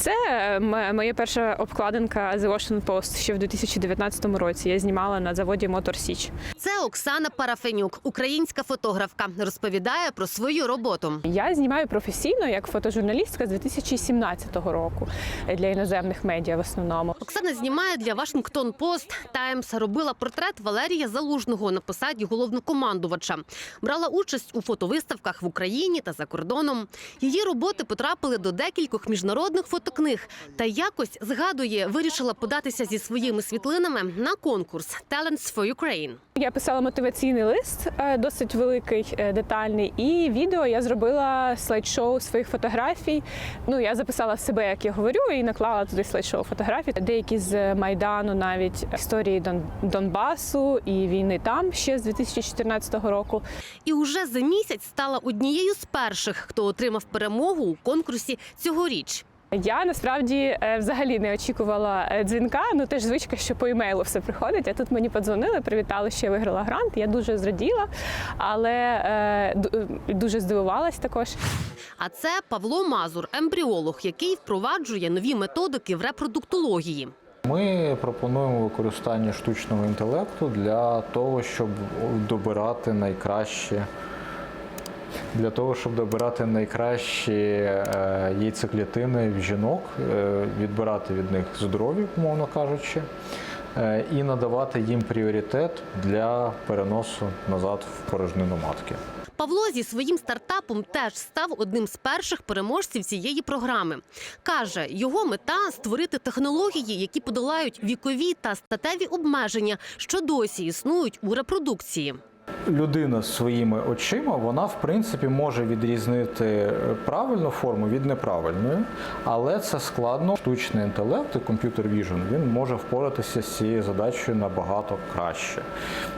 Це е, моя перша обкладинка The Washington Post ще в 2019 році. Я знімала на заводі Мотор Січ. Це Оксана Парафенюк, українська фотографка, розповідає про свою роботу. Я знімаю професійно як фотожурналістка з 2017 року для іноземних медіа в основному. Оксана знімає для Вашингтон Пост Таймс. Робила портрет Валерія Залужного на посаді головнокомандувача. Брала участь у фотовиставках в Україні та за кордоном. Її роботи потрапили до декількох міжнародних фотокниг. Та якось згадує, вирішила податися зі своїми світлинами на конкурс Talents for Ukraine. Я писала мотиваційний лист, е, досить великий, е, детальний, і відео я зробила слайд-шоу своїх фотографій. Ну я записала себе, як я говорю, і наклала туди слайд-шоу фотографій. Деякі з майдану, навіть історії Дон Донбасу і війни там ще з 2014 року. І уже за місяць стала однією з перших, хто отримав перемогу у конкурсі цьогоріч. Я насправді е, взагалі не очікувала е, дзвінка. Ну теж звичка, що по емейлу все приходить. А тут мені подзвонили, привітали, що я виграла грант. Я дуже зраділа, але е, дуже здивувалась також. А це Павло Мазур, ембріолог, який впроваджує нові методики в репродуктології. Ми пропонуємо використання штучного інтелекту для того, щоб добирати найкраще. Для того, щоб добирати найкращі е, яйцеклітини в жінок, е, відбирати від них здорові, умовно кажучи, е, і надавати їм пріоритет для переносу назад в порожнину матки. Павло зі своїм стартапом теж став одним з перших переможців цієї програми. Каже, його мета створити технології, які подолають вікові та статеві обмеження, що досі існують у репродукції. Людина з своїми очима, вона в принципі може відрізнити е, правильну форму від неправильної, але це складно. Штучний інтелект комп'ютер віжн він може впоратися з цією задачею набагато краще,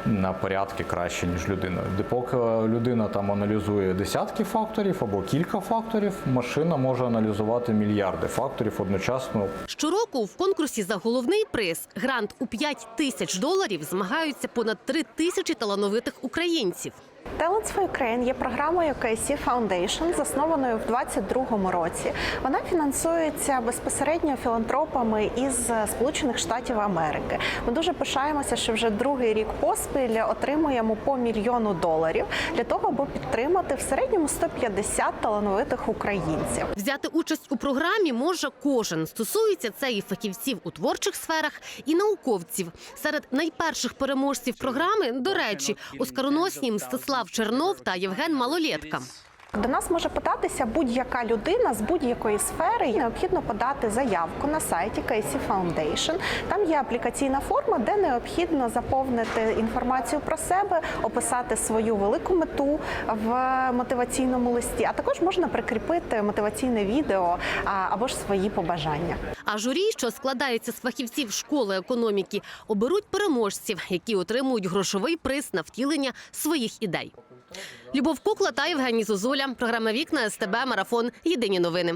на порядки краще, ніж людина. Поки людина там аналізує десятки факторів або кілька факторів, машина може аналізувати мільярди факторів одночасно Щороку в конкурсі за головний приз грант у 5 тисяч доларів змагаються понад 3 тисячі талановитих українців. Talents for Ukraine є програмою KSC Foundation, заснованою в 2022 році. Вона фінансується безпосередньо філантропами із Сполучених Штатів Америки. Ми дуже пишаємося, що вже другий рік поспіль отримуємо по мільйону доларів для того, аби підтримати в середньому 150 талановитих українців. Взяти участь у програмі може кожен. Стосується це і фахівців у творчих сферах, і науковців. Серед найперших переможців програми, до речі, оскароносні Мстислав Чернов та Євген Малолєтка. До нас може податися будь-яка людина з будь-якої сфери. Необхідно подати заявку на сайті KC Foundation. Там є аплікаційна форма, де необхідно заповнити інформацію про себе, описати свою велику мету в мотиваційному листі. А також можна прикріпити мотиваційне відео або ж свої побажання. А журі, що складається з фахівців школи економіки, оберуть переможців, які отримують грошовий приз на втілення своїх ідей. Любов Кукла та Євгеній Зозуля. Програма Вікна СТБ Марафон. Єдині новини.